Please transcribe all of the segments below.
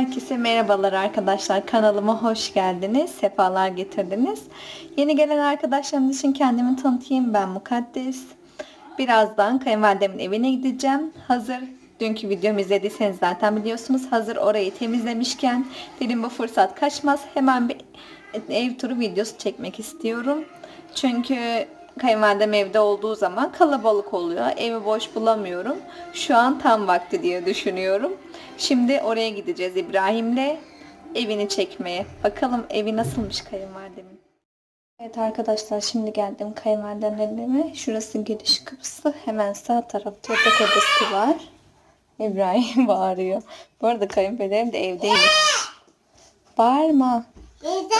Herkese merhabalar arkadaşlar. Kanalıma hoş geldiniz. Sefalar getirdiniz. Yeni gelen arkadaşlarımız için kendimi tanıtayım. Ben Mukaddes. Birazdan kayınvalidemin evine gideceğim. Hazır dünkü videomu izlediyseniz zaten biliyorsunuz. Hazır orayı temizlemişken dedim bu fırsat kaçmaz. Hemen bir ev turu videosu çekmek istiyorum. Çünkü kayınvalidem evde olduğu zaman kalabalık oluyor. Evi boş bulamıyorum. Şu an tam vakti diye düşünüyorum. Şimdi oraya gideceğiz İbrahim'le evini çekmeye. Bakalım evi nasılmış kayınvalidemin. Evet arkadaşlar şimdi geldim kayınvalidemlerin evine. Şurası giriş kapısı. Hemen sağ tarafta yatak odası var. İbrahim bağırıyor. Bu arada kayınpederim de evdeymiş. Bağırma.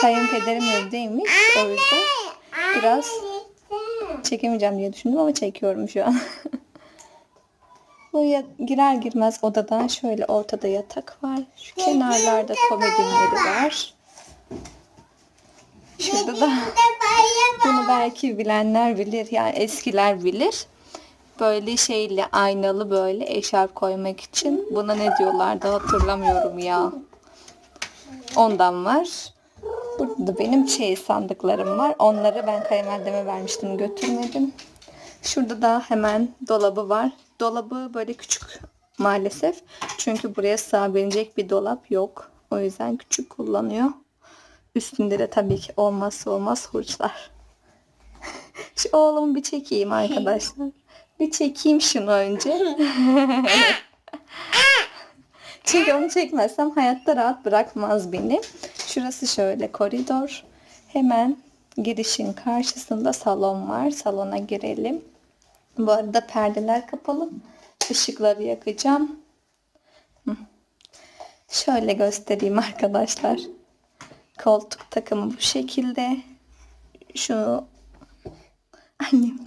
Kayınpederim evdeymiş. O yüzden biraz çekemeyeceğim diye düşündüm ama çekiyorum şu an. Bu ya- girer girmez odadan şöyle ortada yatak var. Şu kenarlarda komodinleri var. Şurada da bunu belki bilenler bilir yani eskiler bilir. Böyle şeyle aynalı böyle eşarp koymak için. Buna ne diyorlardı hatırlamıyorum ya. Ondan var. Burada benim şey sandıklarım var. Onları ben kayınvalideme vermiştim götürmedim. Şurada da hemen dolabı var. Dolabı böyle küçük maalesef. Çünkü buraya sığabilecek bir dolap yok. O yüzden küçük kullanıyor. Üstünde de tabii ki olmazsa olmaz hurçlar. Şu oğlumu bir çekeyim arkadaşlar. Bir çekeyim şunu önce. Çünkü onu çekmezsem hayatta rahat bırakmaz beni. Şurası şöyle koridor. Hemen girişin karşısında salon var. Salona girelim. Bu arada perdeler kapalı. Işıkları yakacağım. Şöyle göstereyim arkadaşlar. Koltuk takımı bu şekilde. Şu annem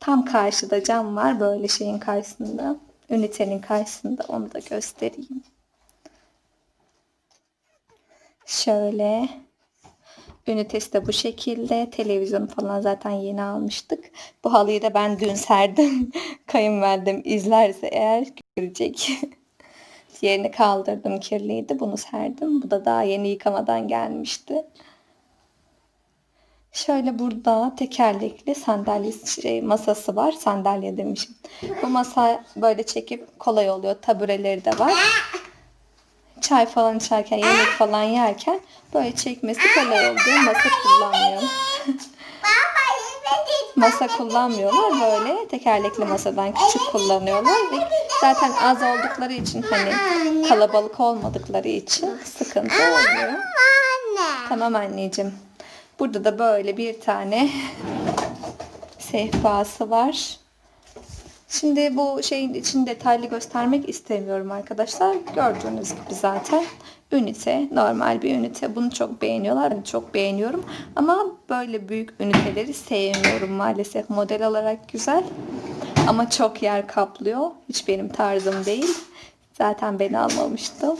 tam karşıda cam var böyle şeyin karşısında. Ünitenin karşısında onu da göstereyim. Şöyle Ünitesi de bu şekilde. Televizyon falan zaten yeni almıştık. Bu halıyı da ben dün serdim. Kayınvalidem izlerse eğer görecek. Diğerini kaldırdım kirliydi. Bunu serdim. Bu da daha yeni yıkamadan gelmişti. Şöyle burada tekerlekli sandalye şey, masası var. Sandalye demişim. Bu masa böyle çekip kolay oluyor. Tabureleri de var. Çay falan içerken, yemek falan yerken böyle çekmesi kolay oluyor. Masa kullanmıyor. masa kullanmıyorlar. Böyle tekerlekli masadan küçük kullanıyorlar. Ve zaten az oldukları için hani kalabalık olmadıkları için sıkıntı olmuyor. Tamam anneciğim. Burada da böyle bir tane sehpası var. Şimdi bu şeyin için detaylı göstermek istemiyorum arkadaşlar. Gördüğünüz gibi zaten ünite, normal bir ünite. Bunu çok beğeniyorlar. Ben çok beğeniyorum. Ama böyle büyük üniteleri sevmiyorum maalesef. Model olarak güzel. Ama çok yer kaplıyor. Hiç benim tarzım değil. Zaten beni almamıştım.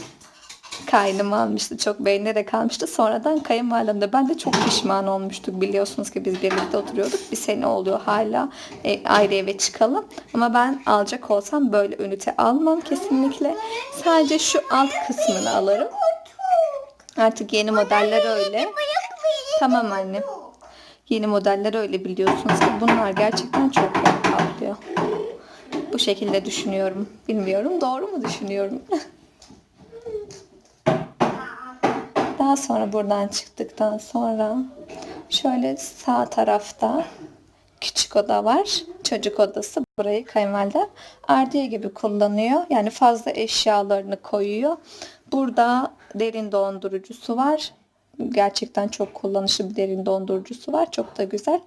Kaynım almıştı. Çok beğenerek almıştı. Sonradan kayınvalidem de ben de çok pişman olmuştuk. Biliyorsunuz ki biz birlikte oturuyorduk. Bir sene oluyor hala e, ayrı eve çıkalım. Ama ben alacak olsam böyle ünite almam kesinlikle. Sadece şu alt kısmını alırım. Artık yeni modeller öyle. Tamam annem. Yeni modeller öyle biliyorsunuz ki bunlar gerçekten çok yer kaplıyor. Bu şekilde düşünüyorum. Bilmiyorum doğru mu düşünüyorum? Daha sonra buradan çıktıktan sonra şöyle sağ tarafta küçük oda var. Çocuk odası. Burayı kayınvalide ardiye gibi kullanıyor. Yani fazla eşyalarını koyuyor. Burada derin dondurucusu var. Gerçekten çok kullanışlı bir derin dondurucusu var. Çok da güzel.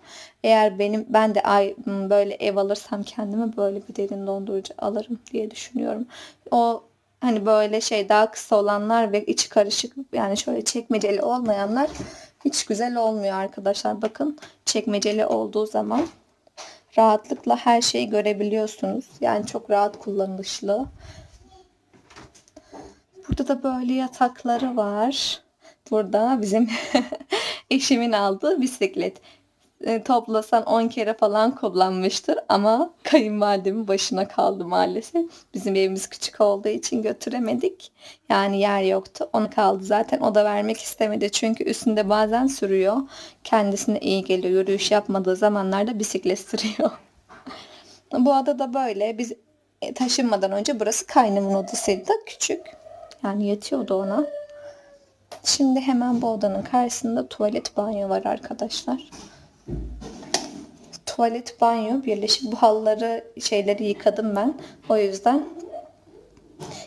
Eğer benim ben de ay böyle ev alırsam kendime böyle bir derin dondurucu alırım diye düşünüyorum. O hani böyle şey daha kısa olanlar ve içi karışık yani şöyle çekmeceli olmayanlar hiç güzel olmuyor arkadaşlar. Bakın çekmeceli olduğu zaman rahatlıkla her şeyi görebiliyorsunuz. Yani çok rahat kullanışlı. Burada da böyle yatakları var. Burada bizim eşimin aldığı bisiklet. E, toplasan 10 kere falan kullanmıştır ama kayınvalidemin başına kaldı maalesef. Bizim evimiz küçük olduğu için götüremedik. Yani yer yoktu. Onu kaldı zaten. O da vermek istemedi. Çünkü üstünde bazen sürüyor. Kendisine iyi geliyor. Yürüyüş yapmadığı zamanlarda bisiklet sürüyor. Bu ada da böyle. Biz e, taşınmadan önce burası kaynımın odasıydı. Küçük. Yani yetiyordu ona. Şimdi hemen bu odanın karşısında tuvalet banyo var arkadaşlar. Tuvalet banyo birleşik. Bu halıları şeyleri yıkadım ben. O yüzden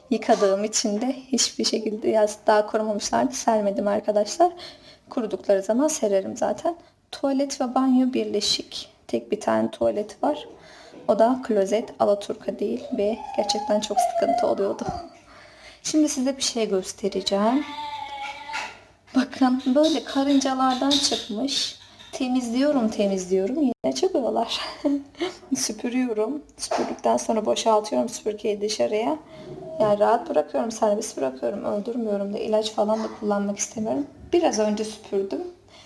yıkadığım için de hiçbir şekilde yaz daha kurumamışlardı. Sermedim arkadaşlar. Kurudukları zaman sererim zaten. Tuvalet ve banyo birleşik. Tek bir tane tuvalet var. O da klozet alaturka değil ve gerçekten çok sıkıntı oluyordu. Şimdi size bir şey göstereceğim. Bakın böyle karıncalardan çıkmış. Temizliyorum temizliyorum yine çıkıyorlar. Süpürüyorum. Süpürdükten sonra boşaltıyorum süpürgeyi dışarıya. Yani rahat bırakıyorum, serbest bırakıyorum. Öldürmüyorum da ilaç falan da kullanmak istemiyorum. Biraz önce süpürdüm.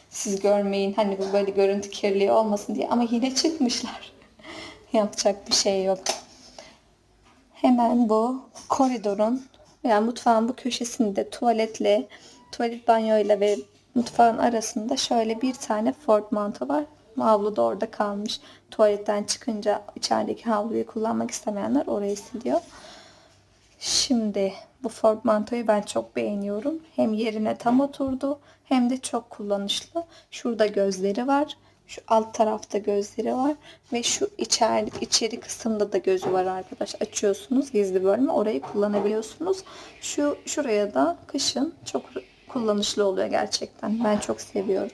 Siz görmeyin hani bu böyle görüntü kirliliği olmasın diye ama yine çıkmışlar. Yapacak bir şey yok. Hemen bu koridorun yani mutfağın bu köşesinde tuvaletle, tuvalet banyoyla ve mutfağın arasında şöyle bir tane Ford manto var. Havlu da orada kalmış. Tuvaletten çıkınca içerideki havluyu kullanmak istemeyenler orayı siliyor. Şimdi bu Ford mantoyu ben çok beğeniyorum. Hem yerine tam oturdu hem de çok kullanışlı. Şurada gözleri var. Şu alt tarafta gözleri var ve şu içeri, içeri kısımda da gözü var arkadaş. Açıyorsunuz gizli bölme orayı kullanabiliyorsunuz. Şu şuraya da kışın çok kullanışlı oluyor gerçekten. Ben çok seviyorum.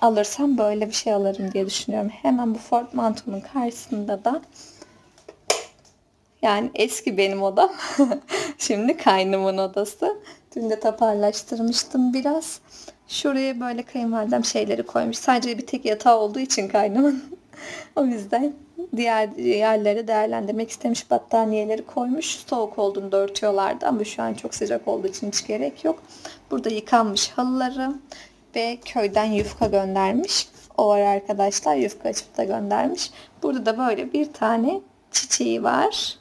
Alırsam böyle bir şey alırım diye düşünüyorum. Hemen bu Ford Manto'nun karşısında da yani eski benim odam. Şimdi kaynımın odası. Dün de toparlaştırmıştım biraz. Şuraya böyle kayınvalidem şeyleri koymuş. Sadece bir tek yatağı olduğu için kaynımın. o yüzden diğer yerleri değerlendirmek istemiş battaniyeleri koymuş. Soğuk olduğunu da örtüyorlardı ama şu an çok sıcak olduğu için hiç gerek yok. Burada yıkanmış halıları ve köyden yufka göndermiş. O var arkadaşlar yufka açıp da göndermiş. Burada da böyle bir tane çiçeği var.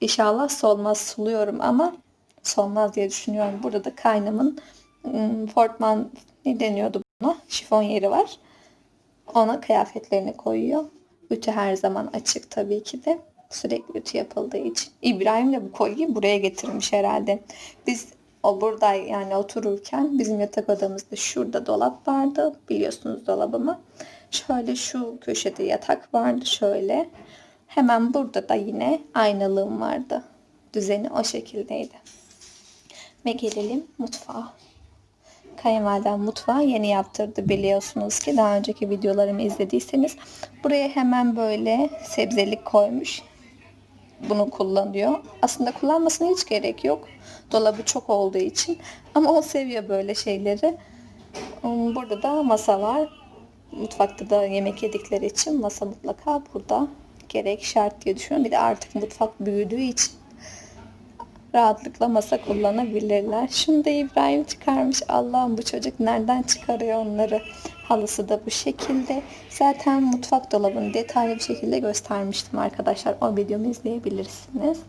İnşallah solmaz suluyorum ama solmaz diye düşünüyorum. Burada da kaynımın ım, Fortman ne deniyordu buna? Şifon yeri var. Ona kıyafetlerini koyuyor. Ütü her zaman açık tabii ki de. Sürekli ütü yapıldığı için. İbrahim de bu kolyeyi buraya getirmiş herhalde. Biz o burada yani otururken bizim yatak odamızda şurada dolap vardı. Biliyorsunuz dolabımı. Şöyle şu köşede yatak vardı şöyle. Hemen burada da yine aynalığım vardı. Düzeni o şekildeydi. Ve gelelim mutfağa. Kayınvalidem mutfağı yeni yaptırdı biliyorsunuz ki daha önceki videolarımı izlediyseniz buraya hemen böyle sebzelik koymuş. Bunu kullanıyor. Aslında kullanmasına hiç gerek yok. Dolabı çok olduğu için. Ama o seviyor böyle şeyleri. Um, Burada da masa var. Mutfakta da yemek yedikleri için masa mutlaka burada. Gerek şart diye düşünüyorum. Bir de artık mutfak büyüdüğü için rahatlıkla masa kullanabilirler. Şunu da İbrahim çıkarmış. Allah'ım bu çocuk nereden çıkarıyor onları? Halısı da bu şekilde. Zaten mutfak dolabını detaylı bir şekilde göstermiştim arkadaşlar. O videomu izleyebilirsiniz.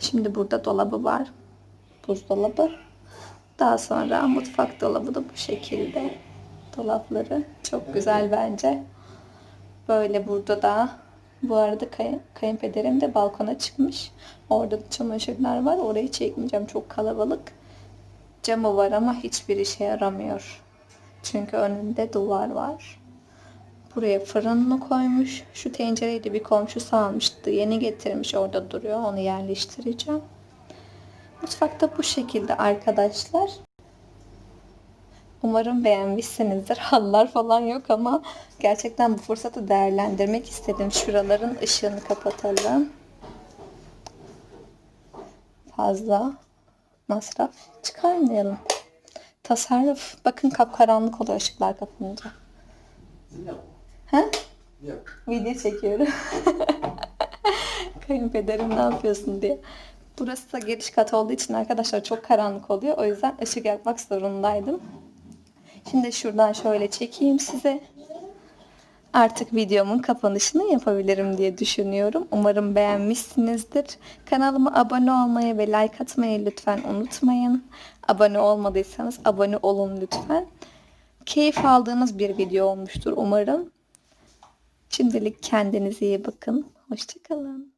Şimdi burada dolabı var. Buzdolabı. Daha sonra mutfak dolabı da bu şekilde. Dolapları çok güzel bence. Böyle burada da bu arada kay kayınpederim de balkona çıkmış. Orada da çamaşırlar var. Orayı çekmeyeceğim. Çok kalabalık. Camı var ama hiçbir işe yaramıyor. Çünkü önünde duvar var. Buraya fırınını koymuş. Şu tencereyi de bir komşu almıştı. Yeni getirmiş orada duruyor. Onu yerleştireceğim. Mutfakta bu şekilde arkadaşlar. Umarım beğenmişsinizdir. Halılar falan yok ama gerçekten bu fırsatı değerlendirmek istedim. Şuraların ışığını kapatalım. Fazla masraf çıkarmayalım. Tasarruf. Bakın kapkaranlık oluyor ışıklar kapanınca. Ha? Yok. Video çekiyorum. Kayınpederim ne yapıyorsun diye. Burası da giriş kat olduğu için arkadaşlar çok karanlık oluyor. O yüzden ışık yakmak zorundaydım. Şimdi şuradan şöyle çekeyim size. artık videomun kapanışını yapabilirim diye düşünüyorum. Umarım beğenmişsinizdir. Kanalıma abone olmayı ve like atmayı lütfen unutmayın. Abone olmadıysanız abone olun lütfen. Keyif aldığınız bir video olmuştur umarım. Şimdilik kendinize iyi bakın. Hoşçakalın.